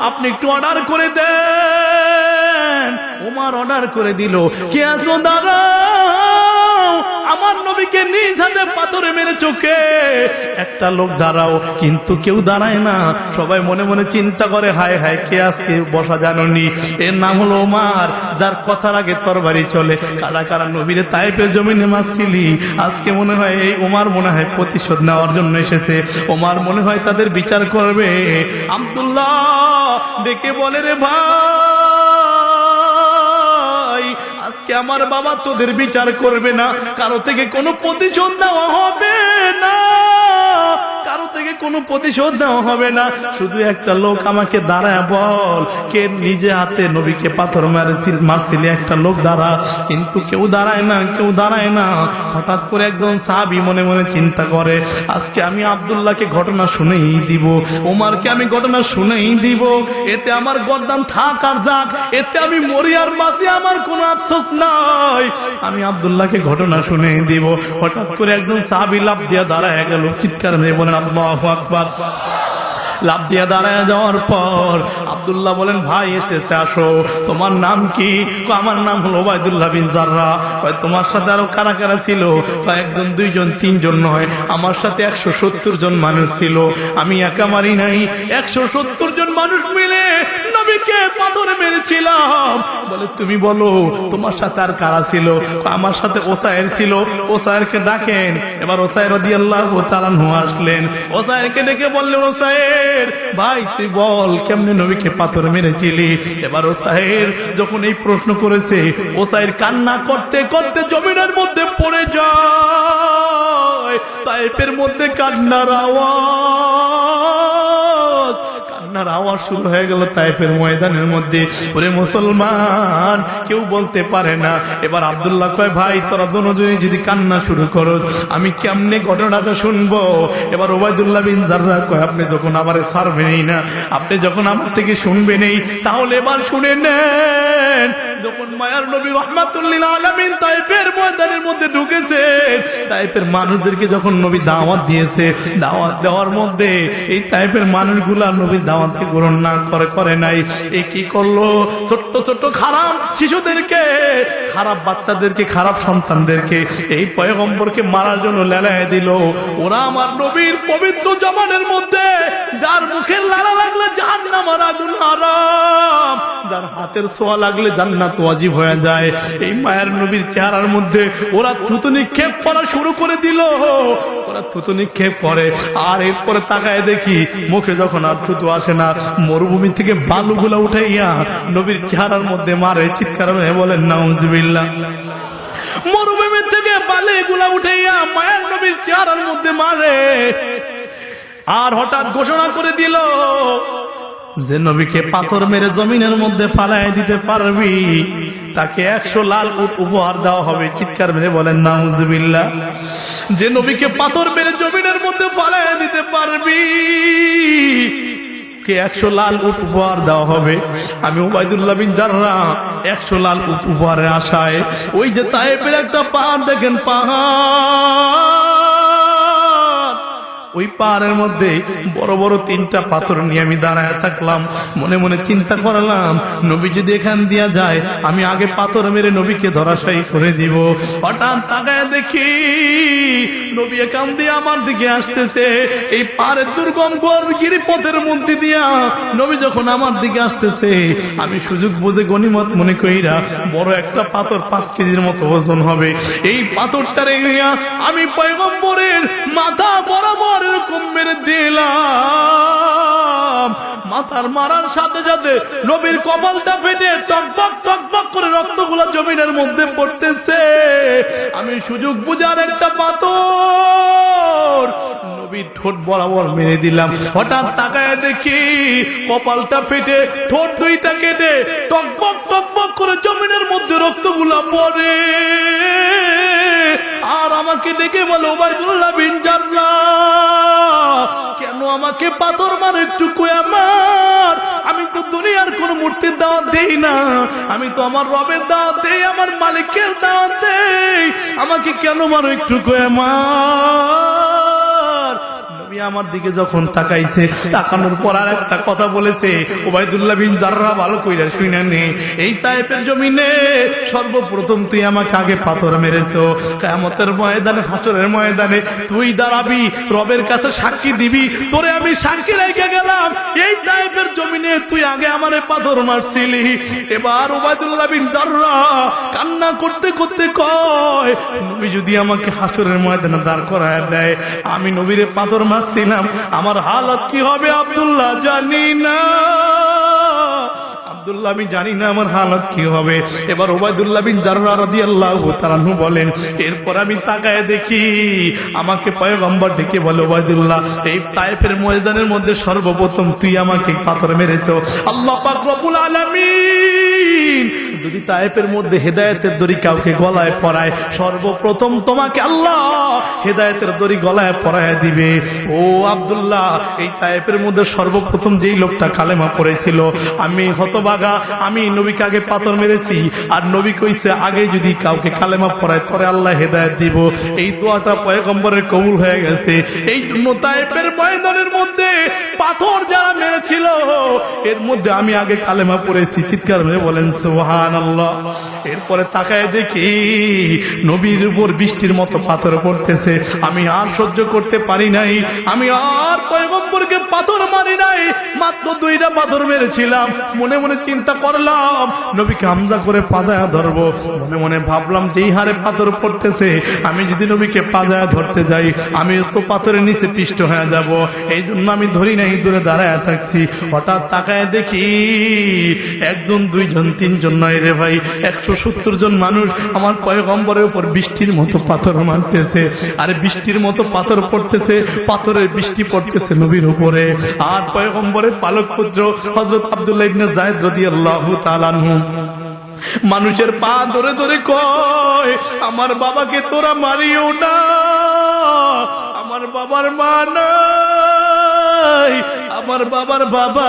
আপনি একটু অর্ডার করে দেন। ওমার অর্ডার করে দিল। কে আছো? দাঁড়াও। আমার নবীকে নিজ হাতে পাথরে মেরে চোখে। একটা লোক দাঁড়াও, কিন্তু কেউ দাঁড়ায় না। সবাই মনে মনে চিন্তা করে, হায় হায়, কে আজকে বসা জাননি? এর নাম হলো ওমার, যার কথার আগে তরবারি চলে। কারা কারা নবীরে তাইপের জমিনে মাসছিলি আজকে মনে হয় এই ওমার মনে হয় প্রতিশোধ নেওয়ার জন্য এসেছে। ওমার মনে হয় তাদের বিচার করবে। আব্দুল্লাহ ডেকে বলে রে ভাই আজকে আমার বাবা তোদের বিচার করবে না। কারও থেকে কোনো প্রতিশোধ নেওয়া হবে না। কারও থেকে কোনো প্রতিশোধ নেওয়া হবে না। শুধু একটা লোক আমাকে দাঁড়ায় বল, কে নিজে হাতে নবীকে পাথর মারছিল, একটা লোক দাঁড়া। কিন্তু কেউ দাঁড়ায় না, কেউ দাঁড়ায় না। হঠাৎ করে একজন সাহাবি মনে মনে চিন্তা করে, আজকে আমি আব্দুল্লাহকে ঘটনা শুনেই দিব ওমারকে আমি ঘটনা শুনেই দিব। এতে আমার গদ্দান থাক আর যাক, এতে আমি মরি আর বাঁচি আমার কোনো আফসোস নাই। আমি আব্দুল্লাহকে ঘটনা শুনেই দিব। হঠাৎ করে একজন সাহাবি লাভ দিয়া দাঁড়ায় গেল, চিৎকার মেয়ে বলেন আল্লাহ আকবার। লাভ দিয়ে দাঁড়ায় যাওয়ার পর আব্দুল্লাহ বলেন, ভাই, এসেছে, আসো। তোমার নাম কি? আমার নাম হলো ওবায়দুল্লাহ বিন জাররা। তোমার সাথে আরও কারা কারা ছিল? একজন, দুইজন, তিনজন নয়। আমার সাথে একশো সত্তর জন মানুষ ছিল। আমি একা মারি নাই। একশো সত্তর জন মানুষ মিলে নবীকে পাথরে মেরেছিলাম। বলে, তুমি বলো, তোমার সাথে আর কারা ছিল? আমার সাথে ওসায়ের ছিল। ওসায়েরকে ডাকেন। এবার ওসায়ের রদি আল্লাহ তালানহু আসলেন। ওসায়েরকে ডেকে বললেন ওসায়ের ভাই, তুই বল, কেমনে নবীকে পাথর মেরেছিলি? এবার ওসাহের যখন এই প্রশ্ন করেছে ওসাহের কান্না করতে করতে জমিনের মধ্যে পড়ে যায়। তাইপের মধ্যে কান্নার আওয়াজ। কান্নার আওয়াজ শুরু হয়ে গেল তাইফের ময়দানের মধ্যে। ওরে মুসলমান, কেউ বলতে পারে না। এবার আবদুল্লাহ কয়, ভাই, তোরা দুজনে যদি কান্না শুরু করো আমি কেমনে ঘটনাটা শুনব? এবার ওবায়দুল্লাহ বিন জাররা কয়, আপনি যখন আবার ছাড়বেনই না, আপনি যখন আমার থেকে শুনবেনই, তাহলে এবার শুনে নেন। যখন মায়ার নবী রহমাতুল্লিল আলামিন তাইফের ময়দানের মধ্যে ঢুকেছে, তাইফের মানুষদেরকে যখন নবী দাওয়াত দিয়েছে, দাওয়াত দেওয়ার মধ্যে এই টাইপের মানুষগুলা নবীর দাওয়াতকে গ্রহণ না করে করে নাই। এই কি করল? ছোট্ট ছোট্ট খারাপ শিশুদেরকে, খারাপ বাচ্চাদেরকে, খারাপ সন্তানদেরকে এই পয়গম্বরকে মারার জন্য লেলায় দিল। ওরা আমার নবীর পবিত্র জমানের মধ্যে, যার মুখের লালা লাগলে জাহান্নামার আগুন হারাম, যার হাতের সোয়া লাগলে জান্নাত ওয়াজিব হয়ে যায়। এই মায়ের নবীর চেহারার মধ্যে ওরা থুতু নিক্ষেপ করা শুরু করে দিল। ওরা থুতু নিক্ষেপ করে। আর এরপরে তাকায় দেখি মুখে যখন আর থুতু আসে না, মরুভূমি থেকে বালুগুলা উঠাইয়া নবীর চেহারার মধ্যে মারে চিৎকার হয়ে বলেন, নাউজবিল্লাহ। মরুভূমি থেকে বালিগুলা উঠাইয়া মায়ের নবীর চেহারার মধ্যে মারে। আর হঠাৎ ঘোষণা করে দিল যে নবীকে পাথর মেরে জমিনের মধ্যে ফালাই দিতে পারবি, তাকে একশো লাল উট উপহার দেওয়া হবে। চিৎকার মেরে বলেন নাউজবিল্লা যে নবীকে পাথর মেরে জমিনের মধ্যে ফালাই দিতে পারবি একশো লাল উট উপহার দেওয়া হবে? আমি একশো লাল উট উপহারের আশায়। ওই যে তাইপের একটা পাহাড়, দেখেন পাহাড়। ওই পাহাড়ের মধ্যে বড় বড় তিনটা পাথর নিয়ে আমি দাঁড়ায় থাকলাম। মনে মনে চিন্তা করলাম, নবী যদি এখান দিয়া যায়, আমি আগে পাথর মেরে নবীকে ধরাশায়ী করে দিব। হঠাৎ তাকায় দেখি নবী এখান দিয়ে আমার দিকে আসতেছে। এই পাহাড়ের দুর্গম গর গিরিপথের মধ্যে দিয়া নবী যখন আমার দিকে আসতেছে, আমি সুযোগ বুঝে গনিমত মনে কইরা বড় একটা পাথর পাঁচ কেজির মতো ওজন হবে। এই পাথরটা রেখে আমি পয়গম্বরের মাথা বরাবর মেরে দিলাম। মাথার মারার সাথে সাথে নবীর কপালটা ফেটে টকবক টকবক করে রক্তগুলা জমিনের মধ্যে পড়তেছে। আমি সুযোগ বুঝার একটা পাথর। নবীর ঠোঁট বরাবর মেরে দিলাম। হঠাৎ তাকায় দেখি কপালটা ফেটে, ঠোঁট দুইটা কেটে টকবক টকবক করে জমিনের মধ্যে রক্তগুলা পড়ে। আর আমাকে ডেকে বলে ওবায়দুল্লাহ বিন কেন আমাকে পাথর মার একটু আমার? আমি তো দুনিয়ার কোন মূর্তির দাওয়াত দেই না। আমি তো আমার রবের দাওয়াত দেই, আমার মালিকের দাওয়াত দেই। আমাকে কেন মারো একটু আমার? আমার দিকে যখন তাকাইছে, তাকানোর পর আর একটা কথা বলেছে, ওবায়দুল্লাহ বিন জাররা ভালো কইরা শুইনা নে, এই তাইপের জমিনে সর্বপ্রথম তুই আমাকে আগে পাথর কেমতের ময়দানে ময়দানে তুই দাঁড়াবি, রবের কাছে সাক্ষী দিবি, তোরে আমি সাক্ষী রেখে গেলাম। এই তাইপের জমিনে তুই আগে আমারে পাথর মারছিলি। এবার ওবায়দুল্লাহ বিন জাররা কান্না করতে করতে কয়, নবী যদি আমাকে হাসরের ময়দানে দাঁড় করায় দেয়, আমি নবীরে পাথর মারছিলাম। আমার হালত কি হবে আবদুল্লাহ জানি না। আমি জানি না আমার হালত কি হবে। এবার ওবায়দুল্লাহ বিন জাররা রাদিয়াল্লাহু তাআলা বলেন, এরপর আমি তাকায় দেখি, আমাকে পয়গম্বর ডেকে বলে, ওবায়দুল্লাহ, এই তায়েফের ময়দানের মধ্যে সর্বপ্রথম তুই আমাকে পাথর মেরেছো। আল্লাহ পাক রব্বুল আলামিন যদি তায়েফের মধ্যে হেদায়েতের দড়ি কাউকে গলায় পরায়, সর্বপ্রথম তোমাকে আল্লাহ হেদায়েতের দড়ি গলায় পরায় দিবে। ও আব্দুল্লাহ, এই তায়েফের মধ্যে সর্বপ্রথম যেই লোকটা কালেমা পড়েছিল, আমি হতবাগা, আমি নবীকে আগে পাথর মেরেছি, আর নবী কইছে, আগে যদি কাউকে কালেমা পড়ায় পরে আল্লাহ হেদায়েত দিব। এই দোয়াটা পয়গম্বরের কবুল হয়ে গেছে। এই জন্য তায়েফের ময়দানের মধ্যে পাথর যারা মেরেছিল, এর মধ্যে আমি আগে কালেমা পড়েছি। চিৎকার হয়ে বলেন সোহান এরপরে তাকায় দেখি নবীর উপর বৃষ্টির মতো পাথর পড়তেছে। আমি আর সহ্য করতে পারি নাই। আমি আর পয়গম্বরকে পাথর মারি নাই। মাত্র দুইটা পাথর মেরেছিলাম। মনে মনে চিন্তা করলাম, নবীকে হামজা করে পাজায়া ধরবো। মনে মনে ভাবলাম যেই হারে পাথর পড়তেছে। আমি যদি নবীকে পাজায়া ধরতে যাই, আমি তো পাথরের নিচে পিষ্ট হয়ে যাব। এই জন্য আমি ধরি নাই, দূরে দাঁড়ায় থাকছি। হঠাৎ তাকায় দেখি একজন, দুইজন, তিনজন নয় রে ভাই, একশো সত্তর জন মানুষ আমার পয়গম্বরের উপর বৃষ্টির মতো পাথর মারতেছে। আরে বৃষ্টির মতো পাথর পড়তেছে, পাথরের বৃষ্টি পড়তেছে নবীর উপরে। আর পয়গম্বরের পালক পুত্র হজরত আব্দুল্লাহ ইবনে জায়দ রাদিয়াল্লাহু তাআলা আনহু। মানুষের পা ধরে ধরে কয়, আমার বাবাকে তোরা মারিও না, আমার বাবার মা নাই। আমার বাবার বাবা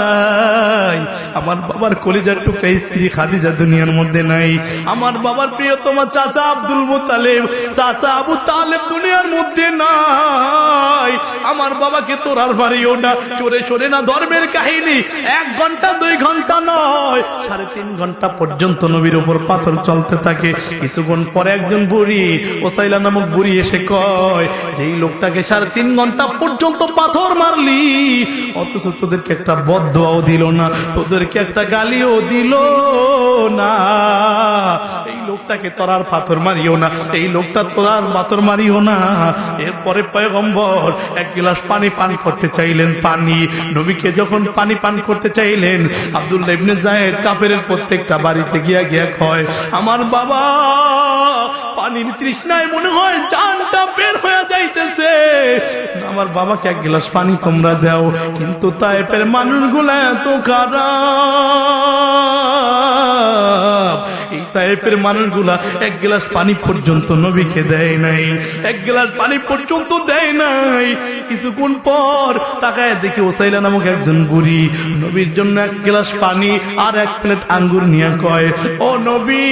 নাই। আমার বাবার কলিজার টুকরা স্ত্রী খাদিজা দুনিয়ার মধ্যে নাই। আমার বাবার প্রিয়তমা চাচা আব্দুল মুতালেব, চাচা আবু তালেব দুনিয়ার মধ্যে নাই। আমার বাবাকে তোর আর মারিও না। চোরে চোরে না ধর্মের কাহিনী। এক ঘণ্টা, দুই ঘণ্টা নয়। সাড়ে তিন ঘণ্টা পর্যন্ত নবীর উপর পাথর চলতে থাকে। কিছুক্ষণ পরে একজন বুড়ি, ওসাইলা নামক বুড়ি এসে কয় যে এই লোকটাকে সাড়ে তিন ঘণ্টা পর্যন্ত পাথর মারলি অথচ তোদেরকে একটা বদোয়াও দিল না, তোদেরকে একটা গালিও দিল না। এই লোকটাকে তোরার পাথর মারিও না, এই লোকটা তোরার পাথর মারিও না। এরপরে পয়গম্বর এক গিলাস পানি পান করতে চাইলেন, পানি। নবীকে যখন পানি পান করতে চাইলেন, আব্দুল্লাহ ইবনে জায়েদ কাফেরের প্রত্যেকটা বাড়িতে গিয়া গিয়া কয়, আমার বাবা পানির তৃষ্ণায় মনে হয় জানটা বের হয়ে আমার বাবাকে এক গ্লাস পানি তোমরা দাও। কিন্তু তাইপের মানুষগুলা এত খারাপ। এই তাইপের মানুষগুলা এক গ্লাস পানি পর্যন্ত নবীকে দেয় নাই। এক গ্লাস পানি পর্যন্ত দেয় নাই। কিছুক্ষণ পর তাকায় দেখি ওসাইলা নামক একজন বুড়ি। নবীর জন্য এক গ্লাস পানি আর এক প্লেট আঙ্গুর নিয়ে কয়, ও নবী,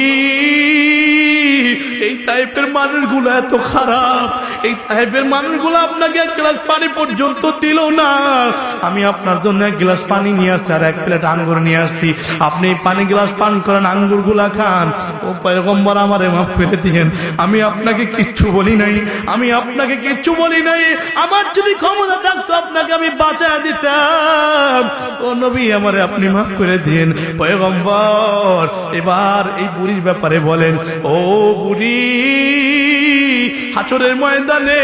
এই টাইপের মানুষগুলো এত খারাপ। এই টাইপের মানুষগুলো আপনাকে এক গ্লাস পানি পর্যন্ত দিল না। আমি আপনার জন্য এক গ্লাস পানি নিয়ে আসছি আর এক প্লেট আঙ্গুর নিয়ে আসছি। আপনি পানি গ্লাস পান করেন আঙ্গুরগুলা খান। ও পয়গম্বর আমারে মাফ করে দিয়েন। আমি আপনাকে কিচ্ছু বলি নাই। আমি আপনাকে কিচ্ছু বলি নাই। আমার যদি ক্ষমতা থাকতো, আপনাকে আমি বাঁচা দিতাম। ও নবী, আমারে আপনি মাফ করে দিন পয়গম্বর, এবার এই বুড়ির ব্যাপারে বলেন, ও বুড়ি হাসরের ময়দানে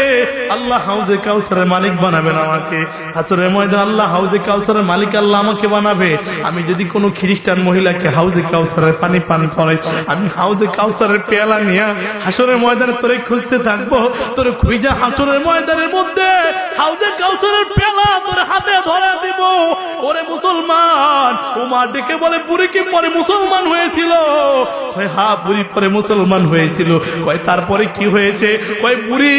আল্লাহ হাউজে কাউসারের মালিক বানাবেন আমাকে। হাসরের ময়দান আল্লাহ হাউজে কাউসারের মালিক আল্লাহ আমাকে বানাবে। আমি যদি কোনো খ্রিস্টান মহিলাকে হাউজে কাউসারের পানি পান করে আমি হাউজে কাউসারের পেয়ালা নিয়ে হাসরের ময়দানে তোরে খুঁজতে থাকব। তোর খুঁজা হাসরের ময়দানের মধ্যে হাউজে কাউসারের পেয়ালা তোর হাতে ধরে দিব। ওরে মুসলমান মা ডেকে বলে, বুড়ি কি পরে মুসলমান হয়েছিল? কয়, হা, বুড়ি পরে মুসলমান হয়েছিল। কয়, তারপরে কি হয়েছে? কয়, বুড়ি,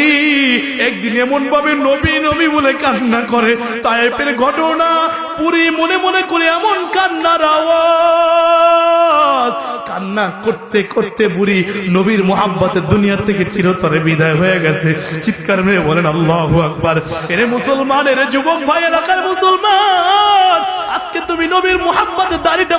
একদিন এমন ভাবে নবী নবী বলে কান্না করে। তাইপের ঘটনা পুরী মনে মনে করে এমন কান্নার আওয়াজ। কান্না করতে করতে বুড়ি নবীর মোহাব্বতে দুনিয়া থেকে চিরতরে বিদায় হয়ে গেছে। চিৎকার মেয়ে বলেন, আল্লাহ আকবার। এরে মুসলমান, এরে যুবক ভাই, এলাকার মুসলমান, আজকে তুমি নবীর মোহাম্মদের দাড়িটা